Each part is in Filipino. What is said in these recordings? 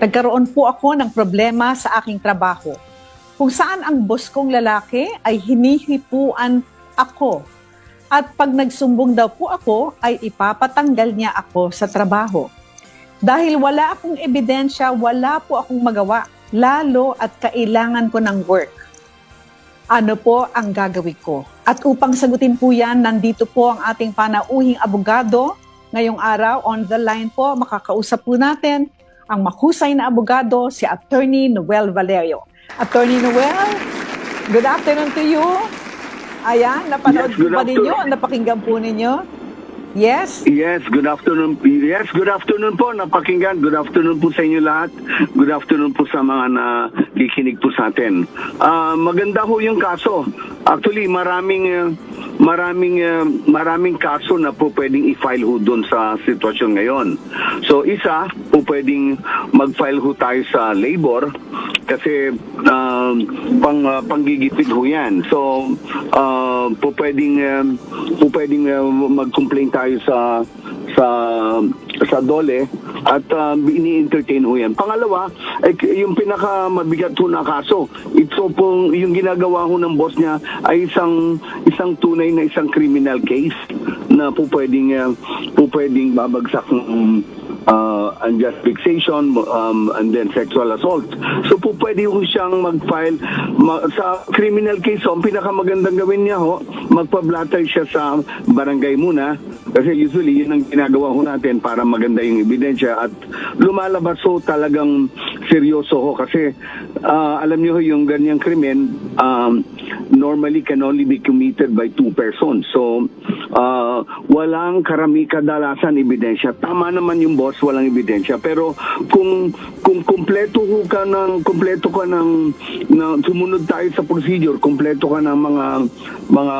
nagkaroon po ako ng problema sa aking trabaho. Kung saan ang boss kong lalaki ay hinihipuan ako. At pag nagsumbong daw po ako, ay ipapatanggal niya ako sa trabaho. Dahil wala akong ebidensya, wala po akong magawa, lalo at kailangan ko ng work. Ano po ang gagawin ko? At upang sagutin po yan, nandito po ang ating panauhing abogado. Ngayong araw, on the line po, makakausap po natin ang mahusay na abogado, si Attorney Noel Valerio. Attorney Noel, good afternoon to you. Ayan, napanood Yes, ba ninyo? Napakinggan po ninyo? Yes? Yes, good afternoon. Yes, good afternoon po, napakinggan. Good afternoon po sa inyo lahat. Good afternoon po sa mga nakikinig po sa atin. Ah, maganda ho yung kaso. Actually, maraming uh, maraming uh, maraming kaso na po pwedeng i-file ho doon sa sitwasyon ngayon. So, isa po pwedeng mag-file ho tayo sa labor kasi um, pang uh, panggigipit ho yan. So, uh, po pwedeng um, po pwedeng uh, mag-complain tayo sa sa sa dole at uh, ini-entertain ho yan. Pangalawa, ay, yung pinaka mabigat ho na kaso, ito pong yung ginagawa ho ng boss niya ay isang isang tunay na isang criminal case na po pwedeng uh, po pwedeng babagsak ng uh, unjust fixation um, and then sexual assault. So po pwede ho siyang mag-file ma- sa criminal case. So, ang pinakamagandang gawin niya ho, magpa-blatter siya sa barangay muna kasi usually yun ang ginagawa ho natin para maganda yung ebidensya at lumalabas ho talagang seryoso ho kasi ah, alam niyo ho yung ganyang krimen um, normally can only be committed by two persons. So, ah, walang karami kadalasan ebidensya. Tama naman yung boss, walang ebidensya. Pero kung kung kumpleto ka ng kumpleto ka ng na sumunod tayo sa procedure, kumpleto ka ng mga mga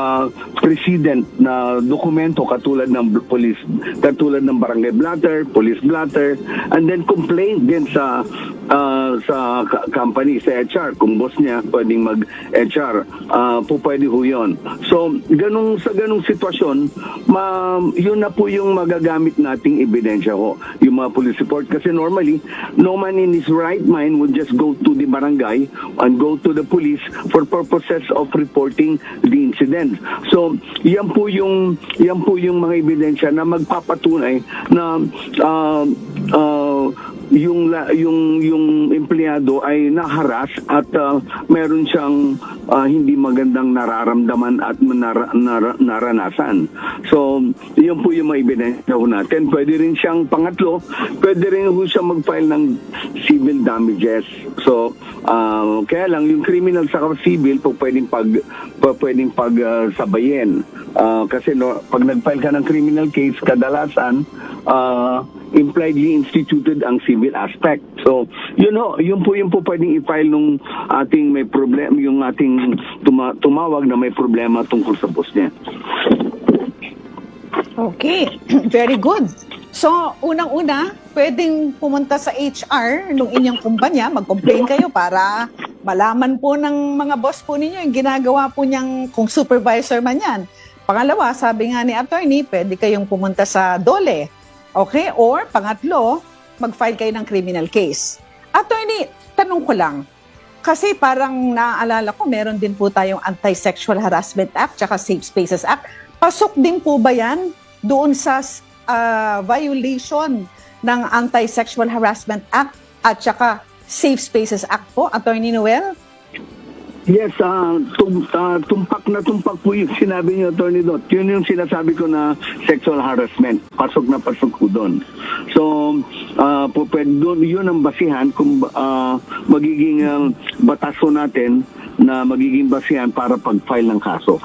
precedent na dokumento katulad ng police katulad ng barangay blatter, police blatter, and then complaint din sa ah, sa company, sa HR. Kung boss niya, pwedeng mag-HR. Ah po pwede ho yun. So, ganung, sa ganung sitwasyon, ma, yun na po yung magagamit nating ebidensya ho. Yung mga police report. Kasi normally, no man in his right mind would just go to the barangay and go to the police for purposes of reporting the incident. So, yan po yung yan po yung mga ebidensya na magpapatunay na ah, ah, yung yung yung empleyado ay naharas at ah, meron siyang ah, hindi magandang nararamdaman at nar, nar- naranasan. So, yun po yung mga ebidensya ho natin. Pwede rin siyang pangatlo, pwede rin ho siya mag-file ng civil damages. So, ah, kaya lang yung criminal sa civil po pwedeng pag pa- pwedeng pag ah, sabayin. Ah, kasi no, pag nag-file ka ng criminal case, kadalasan uh, impliedly instituted ang civil aspect. So, yun ho, yun po yun po pwedeng i-file nung ating may problem, yung ating tuma- tumawag na may problema tungkol sa boss niya. Okay, very good. So, unang-una, pwedeng pumunta sa HR nung inyong kumpanya, mag-complain kayo para malaman po ng mga boss po ninyo yung ginagawa po niyang kung supervisor man yan. Pangalawa, sabi nga ni attorney, pwede kayong pumunta sa DOLE. Okay? Or, pangatlo, mag-file kayo ng criminal case. Attorney, tanong ko lang, kasi parang naaalala ko, meron din po tayong Anti-Sexual Harassment Act tsaka Safe Spaces Act. Pasok din po ba yan doon sa ah, violation ng Anti-Sexual Harassment Act at tsaka Safe Spaces Act po, Attorney Noel? Yes, ah, tum- ah, tumpak na tumpak po yung sinabi niyo, Attorney Dot. Yun yung sinasabi ko na sexual harassment. Pasok na pasok ko doon. So, ah, po, doon, yun ang basihan kung ah, magiging ah, bataso natin na magiging basihan para pag-file ng kaso.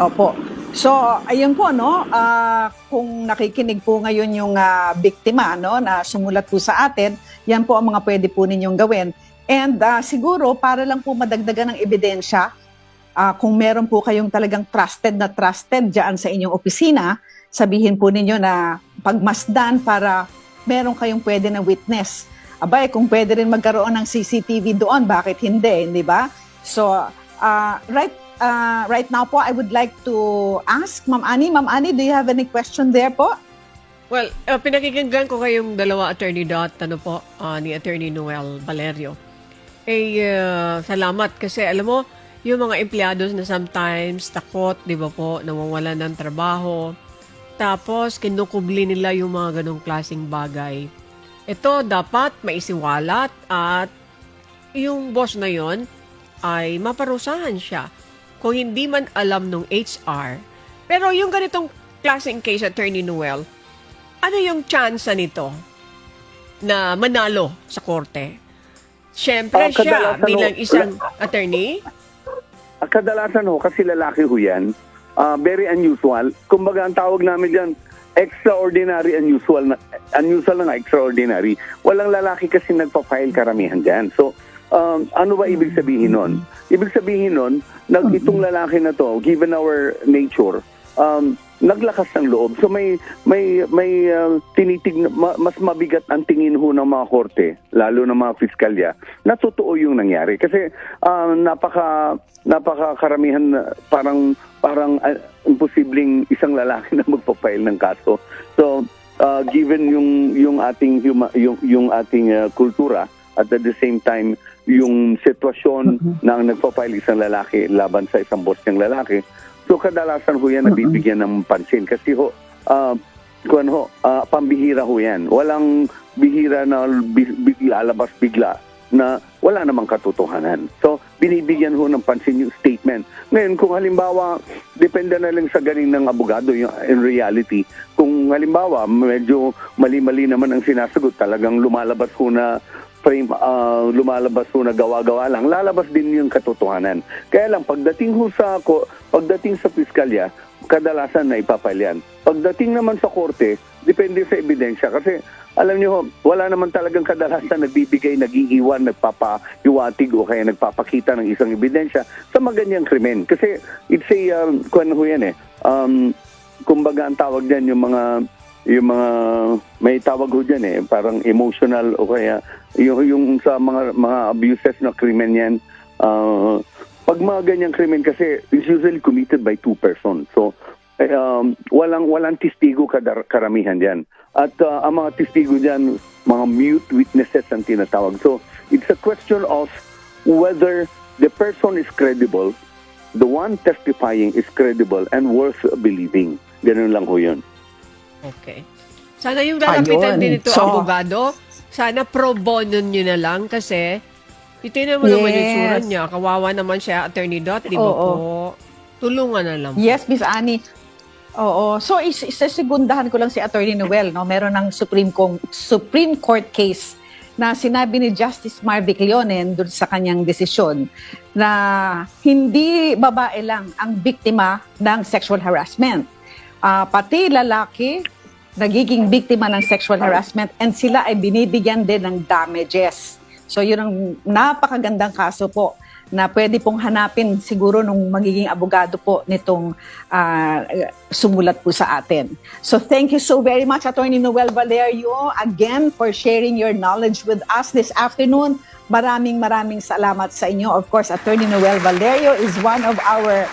Opo. So, ayun po, no, ah, kung nakikinig po ngayon yung ah, biktima, no, na sumulat po sa atin, yan po ang mga pwede po ninyong gawin. And ah, siguro, para lang po madagdagan ng ebidensya, ah, kung meron po kayong talagang trusted na trusted dyan sa inyong opisina, sabihin po ninyo na pagmasdan para meron kayong pwede na witness. Abay, kung pwede rin magkaroon ng CCTV doon, bakit hindi, hindi ba? So, ah, right uh, right now po, I would like to ask Ma'am Ani. Ma'am Ani, do you have any question there po? Well, uh, pinakikinggan ko kayong dalawa, Attorney Dot, ano po, ah, ni Attorney Noel Valerio. Eh, uh, salamat kasi alam mo, yung mga empleyado na sometimes takot, di ba po, nawawalan ng trabaho. Tapos, kinukubli nila yung mga ganong klaseng bagay. Ito, dapat maisiwalat at yung boss na yon ay maparusahan siya kung hindi man alam nung HR. Pero yung ganitong klaseng case, Attorney Noel, ano yung chance nito na manalo sa korte? Siyempre Ah, siya bilang ho- isang attorney, Ah, Kadalasan ho, kasi lalaki ho yan, ah, very unusual. Kumbaga, ang tawag namin dyan, extraordinary unusual na unusual na nga, extraordinary. Walang lalaki kasi nagpa-file karamihan dyan. So, um, ano ba ibig sabihin nun? Ibig sabihin nun, nag itong lalaki na to, given our nature, um, naglakas ng loob. So may may may uh, tinitig ma- mas mabigat ang tingin ho ng mga korte, lalo ng mga piskalya, na totoo yung nangyari kasi uh, napaka napaka karamihan na parang parang uh, imposibleng isang lalaki na magpa-file ng kaso. So uh, given yung yung ating huma, yung yung ating uh, kultura at at the same time yung sitwasyon na ang nagpa-file isang lalaki laban sa isang boss ng lalaki So kadalasan ho yan nabibigyan ng pansin kasi ho uh, kung ho, ah, pambihira ho yan. Walang bihira na bi- bigla, lalabas bigla na wala namang katotohanan. So, binibigyan ho ng pansin yung statement. Ngayon, kung halimbawa, depende na lang sa galing ng abogado yung, in reality. Kung halimbawa, medyo mali-mali naman ang sinasagot, talagang lumalabas ho na frame ah, lumalabas ho na gawa-gawa lang, lalabas din yung katotohanan. Kaya lang, pagdating ho sa, ko- pagdating sa piskalya, kadalasan na ipapalyan. Pagdating naman sa korte, depende sa ebidensya. Kasi, alam niyo wala naman talagang kadalasan nagbibigay, nagiiwan, nagpapahiwatig o kaya nagpapakita ng isang ebidensya sa maganyang krimen. Kasi, it's a, um, kung ano ho yan eh, um, kumbaga ang tawag dyan yung mga yung mga may tawag ho dyan eh parang emotional o kaya yung, yung sa mga mga abuses na krimen yan ah, pag mga ganyang krimen kasi it's usually committed by two persons. So eh, um, walang walang testigo kadar, karamihan diyan at ah, ang mga testigo diyan mga mute witnesses ang tinatawag. So it's a question of whether the person is credible the one testifying is credible and worth believing. Ganun lang ho yun Okay. Sana yung lalapitan Ayun. din ito, So- abogado, sana pro bono nyo na lang kasi itinan mo naman yung Yes. surat niya. Kawawa naman siya, Attorney Dot, di ba po? Tulungan na lang. Yes, Miss Annie. Oo. So, is isasegundahan ko lang si Attorney Noel. No? Meron ng Supreme, Kong, Supreme Court case na sinabi ni Justice Marvick Leonen doon sa kanyang desisyon na hindi babae lang ang biktima ng sexual harassment. Ah, pati lalaki nagiging biktima ng sexual harassment and sila ay binibigyan din ng damages. So yun ang napakagandang kaso po na pwede pong hanapin siguro nung magiging abogado po nitong ah, sumulat po sa atin. So thank you so very much Attorney Noel Valerio again for sharing your knowledge with us this afternoon. Maraming maraming salamat sa inyo. Of course, Attorney Noel Valerio is one of our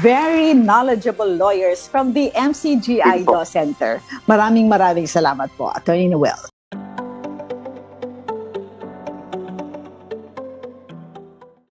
very knowledgeable lawyers from the MCGI Law Center. Maraming maraming salamat po, Attorney Noel.